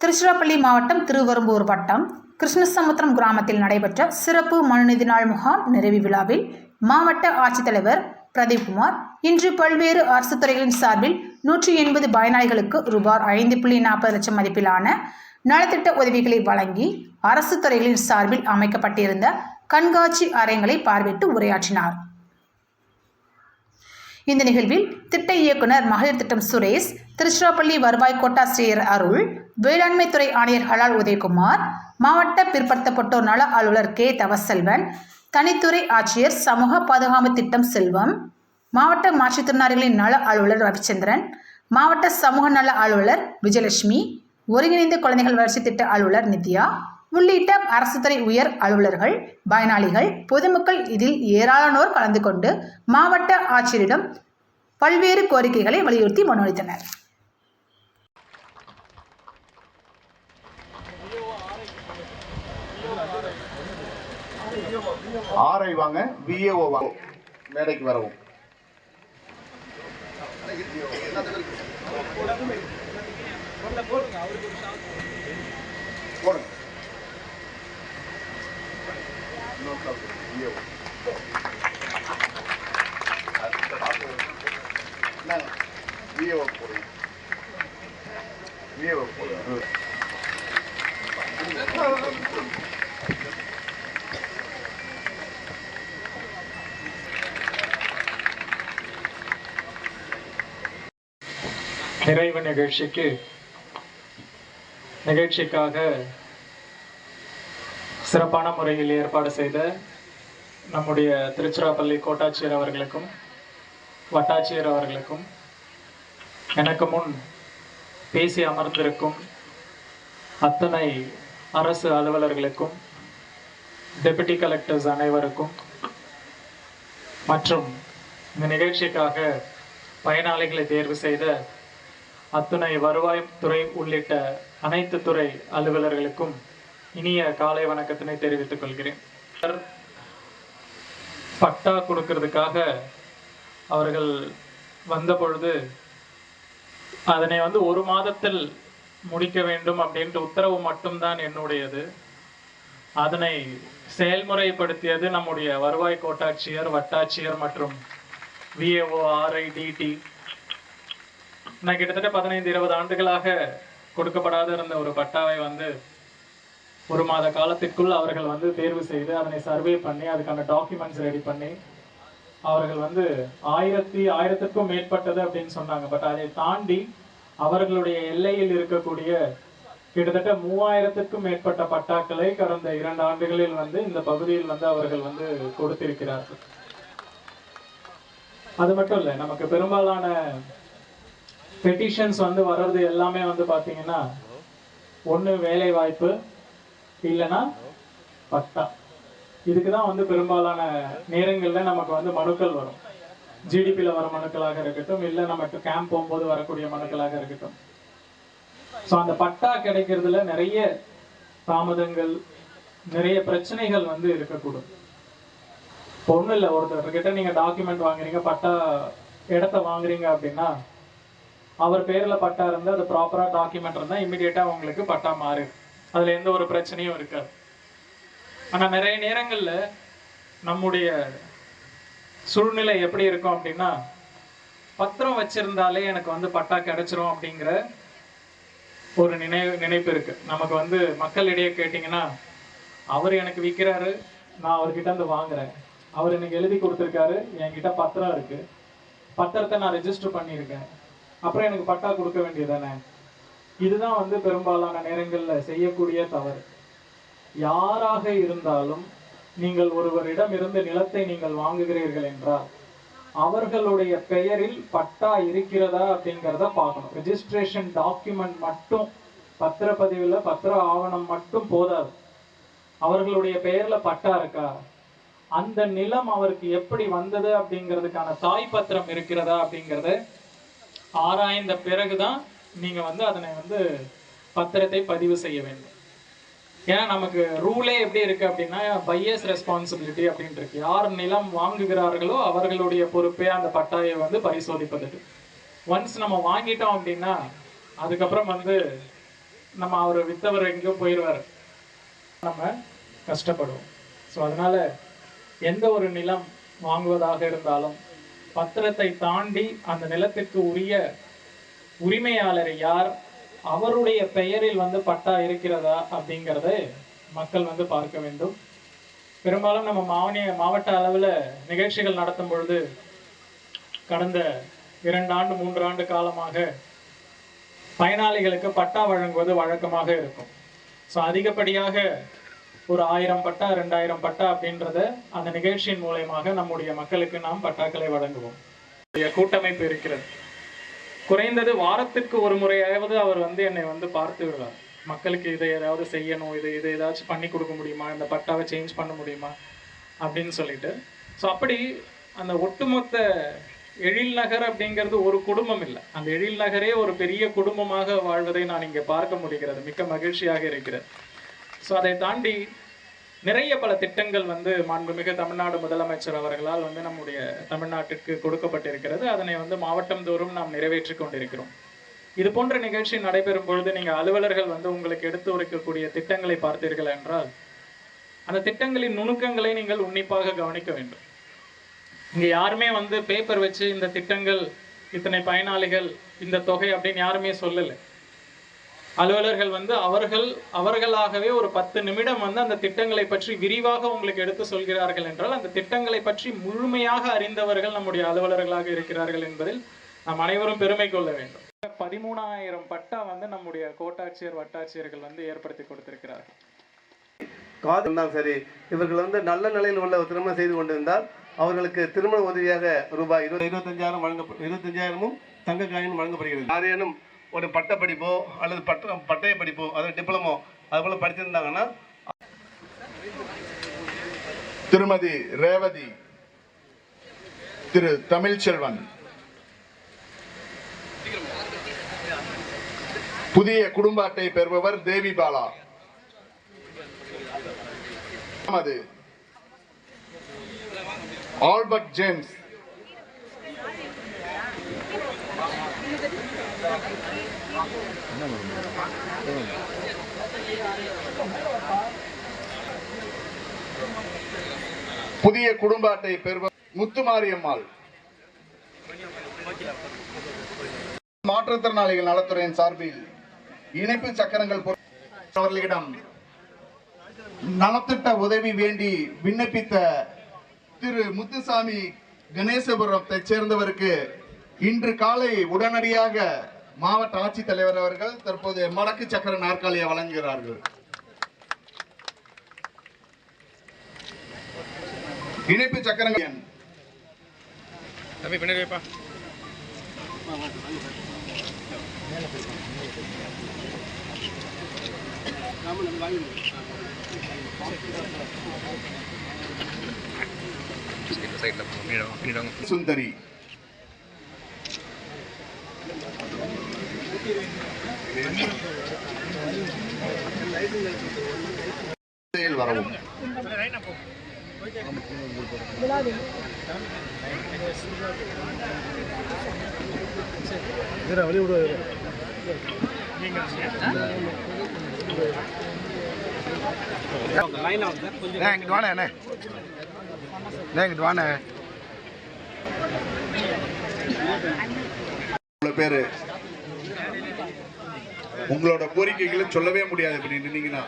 திருச்சிராப்பள்ளி மாவட்டம் திருவரும்பூர் வட்டம் கிருஷ்ணசமுத்திரம் கிராமத்தில் நடைபெற்ற சிறப்பு மனுநீதி நாள் முகாம் நிறைவு விழாவில் மாவட்ட ஆட்சித்தலைவர் பிரதீப்குமார் இன்று பல்வேறு அரசு துறைகளின் சார்பில் நூற்றி எண்பது பயனாளிகளுக்கு ரூபாய் ஐந்து புள்ளி நாற்பது லட்சம் மதிப்பிலான நலத்திட்ட உதவிகளை வழங்கி அரசு துறைகளின் சார்பில் அமைக்கப்பட்டிருந்த கண்காட்சி அரங்களை பார்வையிட்டு உரையாற்றினார். இந்த நிகழ்வில் திட்ட இயக்குனர் மகளிர் திட்டம் சுரேஷ் திருச்சிராப்பள்ளி வருவாய் கோட்டாசிரியர் அருள் வேளாண்மைத்துறை ஆணையர் ஹலால் உதயகுமார் மாவட்ட பிற்படுத்தப்பட்டோர் நல அலுவலர் கே. தவசெல்வன் தனித்துறை ஆட்சியர் சமூக பாதுகாப்பு திட்டம் செல்வம் மாவட்ட மாற்றுத்திறனாளிகளின் நல அலுவலர் ரவிச்சந்திரன் மாவட்ட சமூக நல அலுவலர் விஜயலட்சுமி ஒருங்கிணைந்த குழந்தைகள் வளர்ச்சி திட்ட அலுவலர் நித்யா உள்ளிட்ட அரசு துறை உயர் அலுவலர்கள் பயனாளிகள் பொதுமக்கள் இதில் ஏராளமானோர் கலந்து கொண்டு மாவட்ட ஆட்சியரிடம் பல்வேறு கோரிக்கைகளை வலியுறுத்தி மனு அளித்தனர். ஆர்ஐ வாங்க விஏஓ வாங்க. மேடைக்கு வரவும். போடுங்க. VAO. போடுங்க VAO போடுங்க நிறைவு நிகழ்ச்சிக்கு நிகழ்ச்சிக்காக சிறப்பான முறையில் ஏற்பாடு செய்த நம்முடைய திருச்சிராப்பள்ளி கோட்டாட்சியர் அவர்களுக்கும் வட்டாட்சியர் அவர்களுக்கும் எனக்கு முன் பேசி அமர்ந்திருக்கும் அத்தனை அரசு அலுவலர்களுக்கும் டெபுட்டி கலெக்டர்ஸ் அனைவருக்கும் மற்றும் இந்த நிகழ்ச்சிக்காக பயனாளிகளை தேர்வு செய்த அத்துணை வருவாய் துறை உள்ளிட்ட அனைத்து துறை அலுவலர்களுக்கும் இனிய காலை வணக்கத்தினை தெரிவித்துக் கொள்கிறேன். பட்டா கொடுக்கறதுக்காக அவர்கள் வந்த பொழுது அதனை வந்து ஒரு மாதத்தில் முடிக்க வேண்டும் அப்படின்ட்டு உத்தரவு மட்டும்தான் என்னுடையது. அதனை செயல்முறைப்படுத்தியது நம்முடைய வருவாய் கோட்டாட்சியர் வட்டாட்சியர் மற்றும் விஏஓ ஆர்ஐடிடி நான் கிட்டத்தட்ட பதினைந்து இருபது ஆண்டுகளாக கொடுக்கப்படாத இருந்த ஒரு பட்டாவை வந்து ஒரு மாத காலத்திற்குள் அவர்கள் வந்து தேர்வு செய்து அதனை சர்வே பண்ணி அதுக்கான டாக்குமெண்ட்ஸ் ரெடி பண்ணி அவர்கள் வந்து ஆயிரத்தி ஆயிரத்திற்கும் மேற்பட்டது அப்படின்னு சொன்னாங்க. பட் அதை தாண்டி அவர்களுடைய எல்லையில் இருக்கக்கூடிய கிட்டத்தட்ட மூவாயிரத்திற்கும் மேற்பட்ட பட்டாக்களை கடந்த இரண்டு ஆண்டுகளில் வந்து இந்த பகுதியில் வந்து அவர்கள் வந்து கொடுத்திருக்கிறார்கள். அது மட்டும் இல்லை நமக்கு பெரும்பாலான பெட்டிஷன்ஸ் வந்து வர்றது எல்லாமே வந்து பார்த்தீங்கன்னா ஒண்ணு வேலை வாய்ப்பு இல்லைன்னா பட்டா. இதுக்கு தான் வந்து பெரும்பாலான நேரங்கள்ல நமக்கு வந்து மனுக்கள் வரும். ஜிடிபியில் வர மனுக்களாக இருக்கட்டும் இல்லை நமக்கு கேம்ப் போகும்போது வரக்கூடிய மனுக்களாக இருக்கட்டும். ஸோ அந்த பட்டா கிடைக்கிறதுல நிறைய தாமதங்கள் நிறைய பிரச்சனைகள் வந்து இருக்கக்கூடும். ஒன்றும் இல்லை ஒருத்தர்கிட்ட நீங்க டாக்குமெண்ட் வாங்குறீங்க பட்டா இடத்த வாங்குறீங்க அப்படின்னா அவர் பேரில் பட்டா இருந்தால் அது ப்ராப்பராக டாக்குமெண்ட் இருந்தால் இம்மிடியேட்டாக உங்களுக்கு பட்டா மாறு அதில் எந்த ஒரு பிரச்சனையும் இருக்காது. ஆனால் நிறைய நேரங்களில் நம்முடைய சூழ்நிலை எப்படி இருக்கும் அப்படின்னா பத்திரம் வச்சிருந்தாலே எனக்கு வந்து பட்டா கிடைச்சிரும் அப்படிங்கிற ஒரு நினைவு நினைப்பு இருக்கு. நமக்கு வந்து மக்களிடையே கேட்டிங்கன்னா அவர் எனக்கு விற்கிறாரு நான் அவர்கிட்ட இருந்து வாங்குறேன். அவர் எனக்கு எழுதி கொடுத்துருக்காரு என்கிட்ட பத்திரம் இருக்கு. பத்திரத்தை நான் ரெஜிஸ்டர் பண்ணியிருக்கேன். அப்புறம் எனக்கு பட்டா கொடுக்க வேண்டியதானே இதுதான் வந்து பெரும்பாலான நேரங்களில் செய்யக்கூடிய தவறு. யாராக இருந்தாலும் நீங்கள் ஒருவரிடம் இருந்து நிலத்தை நீங்கள் வாங்குகிறீர்கள் என்றால் அவர்களுடைய பெயரில் பட்டா இருக்கிறதா அப்படிங்கிறத பார்க்கணும். ரெஜிஸ்ட்ரேஷன் டாக்குமெண்ட் மட்டும் பத்திரப்பதிவில் பத்திர ஆவணம் மட்டும் போதாது. அவர்களுடைய பெயர்ல பட்டா இருக்கா? அந்த நிலம் அவருக்கு எப்படி வந்தது அப்படிங்கிறதுக்கான தாய் பத்திரம் இருக்கிறதா அப்படிங்கிறத ஆராய்ந்த பிறகுதான் நீங்க வந்து அதனை வந்து பத்திரத்தை பதிவு செய்ய வேண்டும். ஏன்னா நமக்கு ரூலே எப்படி இருக்கு அப்படின்னா பையஸ் ரெஸ்பான்சிபிலிட்டி அப்படின்ட்டு இருக்கு. யார் நிலம் வாங்குகிறார்களோ அவர்களுடைய பொறுப்பே அந்த பட்டாயை வந்து பரிசோதிப்பது. ஒன்ஸ் நம்ம வாங்கிட்டோம் அப்படின்னா அதுக்கப்புறம் வந்து நம்ம அவர் வித்தவர் எங்கேயோ போயிடுவார் நம்ம கஷ்டப்படுவோம். ஸோ அதனால எந்த ஒரு நிலம் வாங்குவதாக இருந்தாலும் பத்திரத்தை தாண்டி அந்த நிலத்திற்கு உரிய உரிமையாளர் யார்? அவருடைய பெயரில் வந்து பட்டா இருக்கிறதா அப்படிங்கிறத மக்கள் வந்து பார்க்க வேண்டும். பெரும்பாலும் நம்ம மாவனிய மாவட்ட அளவில் நிகழ்ச்சிகள் நடத்தும் பொழுது கடந்த இரண்டு ஆண்டு மூன்று ஆண்டு காலமாக பயனாளிகளுக்கு பட்டா வழங்குவது வழக்கமாக இருக்கும். ஸோ அதிகப்படியாக ஒரு ஆயிரம் பட்டா ரெண்டாயிரம் பட்டா அப்படின்றத அந்த நிகழ்ச்சியின் மூலயமாக நம்முடைய மக்களுக்கு நாம் பட்டாக்களை வழங்குவோம். கூட்டமைப்பு இருக்கிறது. குறைந்தது வாரத்திற்கு ஒரு முறையாவது அவர் வந்து என்னை வந்து பார்த்து விடுவார். மக்களுக்கு இதை ஏதாவது செய்யணும் இது இதை ஏதாச்சும் பண்ணி கொடுக்க முடியுமா? இந்த பட்டாவை சேஞ்ச் பண்ண முடியுமா? அப்படின்னு சொல்லிட்டு. ஸோ அப்படி அந்த ஒட்டுமொத்த எழில் நகர் அப்படிங்கிறது ஒரு குடும்பம் இல்லை. அந்த எழில் நகரே ஒரு பெரிய குடும்பமாக வாழ்வதை நான் இங்கே பார்க்க முடிகிறது. மிக்க மகிழ்ச்சியாக இருக்கிறது. ஸோ அதை தாண்டி நிறைய பல திட்டங்கள் வந்து மாண்புமிகு தமிழ்நாடு முதலமைச்சர் அவர்களால் வந்து நம்முடைய தமிழ்நாட்டிற்கு கொடுக்கப்பட்டிருக்கிறது. அதனை வந்து மாவட்டம் தோறும் நாம் நிறைவேற்றி கொண்டிருக்கிறோம். இது போன்ற நிகழ்ச்சி நடைபெறும் பொழுது நீங்கள் அலுவலர்கள் வந்து உங்களுக்கு எடுத்து உரைக்கக்கூடிய திட்டங்களை பார்த்தீர்கள் என்றால் அந்த திட்டங்களின் நுணுக்கங்களை நீங்கள் உன்னிப்பாக கவனிக்க வேண்டும். இங்கே யாருமே வந்து பேப்பர் வச்சு இந்த திட்டங்கள் இத்தனை பயனாளிகள் இந்த தொகை அப்படின்னு யாருமே சொல்லலை. அலுவலர்கள் வந்து அவர்கள் அவர்களாகவே ஒரு பத்து நிமிடம் வந்து அந்த திட்டங்களை பற்றி விரிவாக உங்களுக்கு எடுத்து சொல்கிறார்கள் என்றால் அந்த திட்டங்களை பற்றி முழுமையாக அறிந்தவர்கள் நம்முடைய அலுவலர்களாக இருக்கிறார்கள் என்பதில் நாம் அனைவரும் பெருமை கொள்ள வேண்டும். பதிமூணாயிரம் பட்டா வந்து நம்முடைய கோட்டாட்சியர் வட்டாட்சியர்கள் வந்து ஏற்படுத்தி கொடுத்திருக்கிறார்கள். காதல் தான் சரி இவர்கள் வந்து நல்ல நிலையில் உள்ள திருமணம் செய்து கொண்டிருந்தால் அவர்களுக்கு திருமண உதவியாக ரூபாய் இருபது இருபத்தஞ்சாயிரம் வழங்க இருபத்தஞ்சாயிரமும் தங்க காயின் வழங்கப்படுகிறது. யாரேனும் ஒரு பட்ட படிப்போ அல்லது பட்ட பட்டய படிப்போ அதாவது டிப்ளமோ அது போல படிச்சிருந்தாங்கன்னா திருமதி ரேவதி திரு தமிழ்ச்செல்வன். புதிய குடும்ப அட்டை பெறுபவர் தேவி பாலா. Albert James. புதிய குடும்ப அட்டை பெறுபவர் முத்துமாரியம்மாள். மாற்றுத்திறனாளிகள் நலத்துறையின் சார்பில் இணைப்பு சக்கரங்கள் அவர்களிடம் நலத்திட்ட உதவி வேண்டி விண்ணப்பித்த திரு முத்துசாமி கணேசபுரத்தை சேர்ந்தவருக்கு இன்று காலை உடனடியாக மாவட்ட ஆட்சித்தலைவர் அவர்கள் தற்போது மடக்கு சக்கர நாற்காலியை வழங்குகிறார்கள். இணைப்பு சக்கரங்கள். சுந்தரி. வரவும் இங்கிட்டு வானே அண்ணே. இங்கிட்டு வானே இவ்வளவு பேரு? உங்களோட கோரிக்கைகளை சொல்லவே முடியாது அப்படின்னு நின்னீங்கன்னா